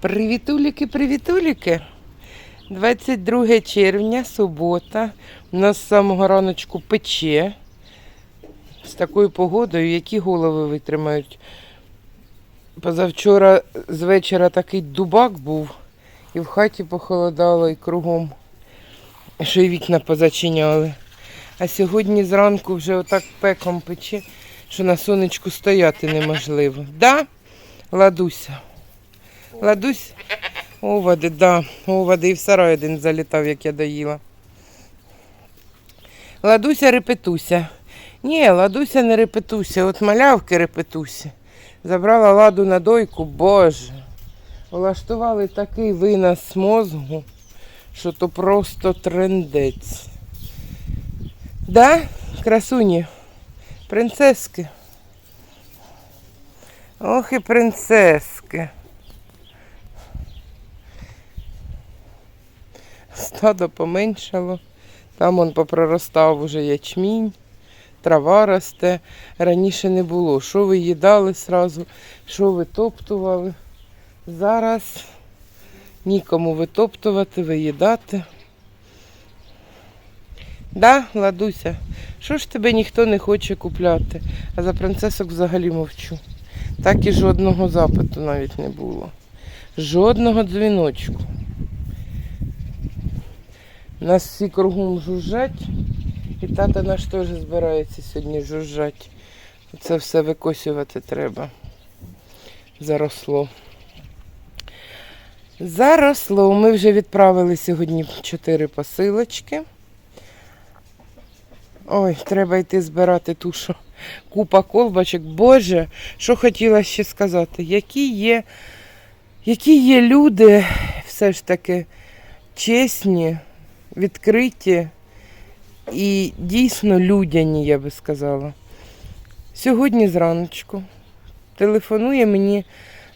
Привітуліки, привітуліки. 22 червня, субота. У нас з самого раночку пече. З такою погодою, які голови витримають. Позавчора з вечора такий дубак був, і в хаті похолодало, і кругом, що й вікна позачиняли. А сьогодні зранку вже отак пеком пече, що на сонечку стояти неможливо. Да, Ладуся? Ладусь, овади, да, овади і в сарай один залітав, як я доїла. Ладуся репетуся. Ні, ладуся не репетуся, от малявки репетуся. Забрала ладу на дойку, боже. Влаштували такий винос мозгу, що то просто трендець. Да, красуні, принцески. Ох і принцески. Стадо поменшало. Там он попроростав уже ячмінь, трава росте. Раніше не було. Що ви їдали сразу, що витоптували. Зараз нікому витоптувати, виїдати. Да, Ладуся, що ж тебе ніхто не хоче купляти? А за принцесок взагалі мовчу. Так і жодного запиту навіть не було. Жодного дзвіночку. Нас всі кругом жужжать, і тата наш теж збирається сьогодні жужжать. Це все викосювати треба. Заросло. Заросло. Ми вже відправили сьогодні чотири посилочки. Ой, треба йти збирати ту, що купа колбочок. Боже, що хотіла ще сказати, які є, які є люди все ж таки чесні, відкриті і дійсно людяні, я би сказала. Сьогодні зраночку телефонує мені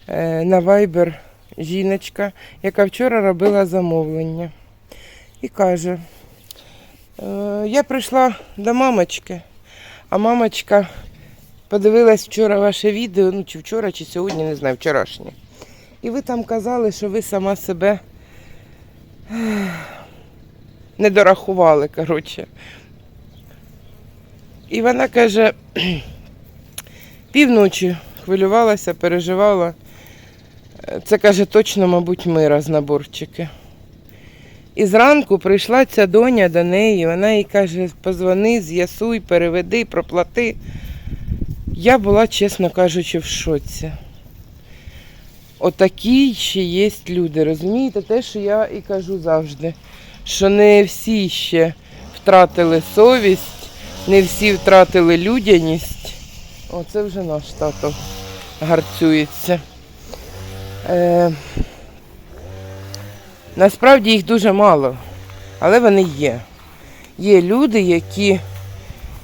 е, на Viber жіночка, яка вчора робила замовлення. І каже, «Е, я прийшла до мамочки, а мамочка подивилась вчора ваше відео, ну чи вчора, чи сьогодні, не знаю, вчорашнє. І ви там казали, що ви сама себе не дорахували, коротше. І вона каже, півночі хвилювалася, переживала. Це каже, точно, мабуть, мира з наборчики. І зранку прийшла ця доня до неї, вона їй каже, позвони, з'ясуй, переведи, проплати. Я була, чесно кажучи, в шоці. Отакі ще є люди, розумієте? Те, що я і кажу завжди що не всі ще втратили совість, не всі втратили людяність. Оце вже наш тато гарцюється. Е, Насправді їх дуже мало, але вони є. Є люди, які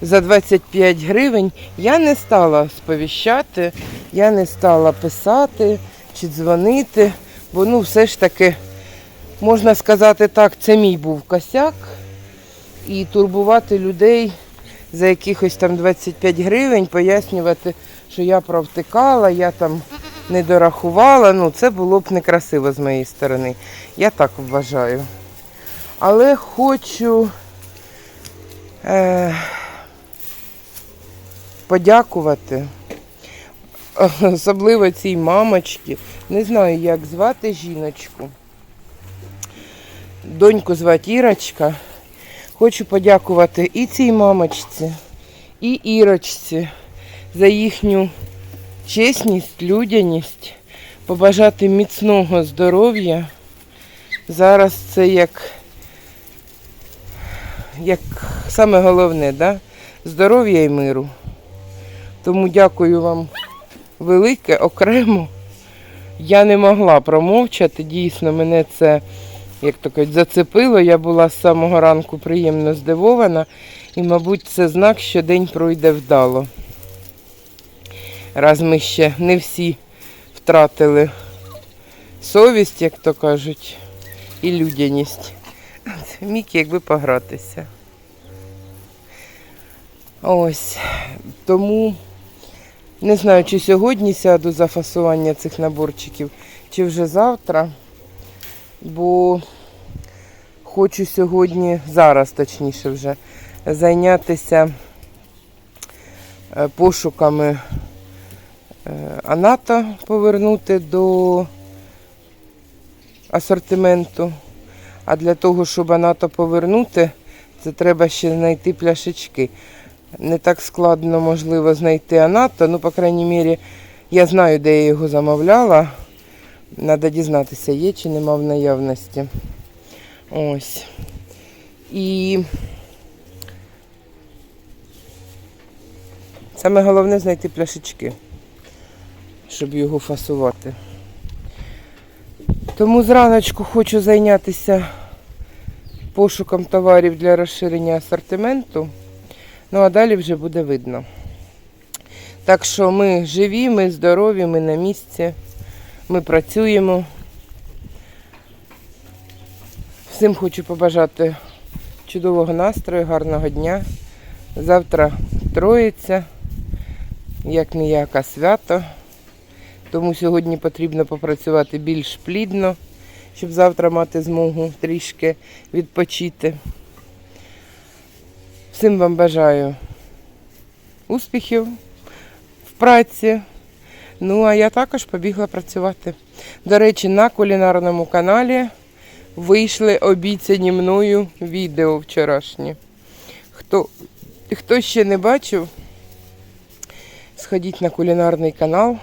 за 25 гривень я не стала сповіщати, я не стала писати чи дзвонити, бо ну все ж таки Можна сказати так, це мій був косяк. І турбувати людей за якихось там 25 гривень, пояснювати, що я провтикала, я там не дорахувала. Ну, це було б некрасиво з моєї сторони. Я так вважаю. Але хочу е, подякувати. Особливо цій мамочці. Не знаю, як звати жіночку доньку звати Ірочка. Хочу подякувати і цій мамочці, і Ірочці за їхню чесність, людяність, побажати міцного здоров'я. Зараз це як як саме головне, да? здоров'я і миру. Тому дякую вам велике, окремо. Я не могла промовчати, дійсно, мене це як то кажуть, зацепило. Я була з самого ранку приємно здивована. І, мабуть, це знак, що день пройде вдало. Раз ми ще не всі втратили совість, як то кажуть. і людяність. Мікі, якби погратися. Ось. Тому не знаю, чи сьогодні сяду за фасування цих наборчиків, чи вже завтра. Бо хочу сьогодні, зараз точніше вже, зайнятися е, пошуками Аната, повернути до асортименту. А для того, щоб Аната повернути, це треба ще знайти пляшечки. Не так складно, можливо, знайти Аната. Ну, по крайній мірі, я знаю, де я його замовляла. Треба дізнатися, є чи нема в наявності. Ось. І саме головне знайти пляшечки, щоб його фасувати. Тому зраночку хочу зайнятися пошуком товарів для розширення асортименту. Ну а далі вже буде видно. Так що ми живі, ми здорові, ми на місці, ми працюємо. Всім хочу побажати чудового настрою, гарного дня. Завтра троїця, як ніяке свято. Тому сьогодні потрібно попрацювати більш плідно, щоб завтра мати змогу трішки відпочити. Всім вам бажаю успіхів в праці. Ну, а я також побігла працювати. До речі, на кулінарному каналі вийшли обіцяні мною відео вчорашні. Хто, хто ще не бачив, сходіть на кулінарний канал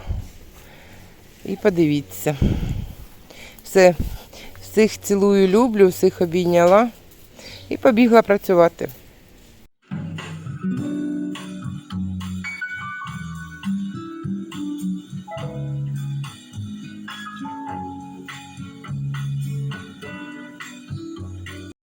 і подивіться. Все, всіх цілую, люблю, всіх обійняла і побігла працювати.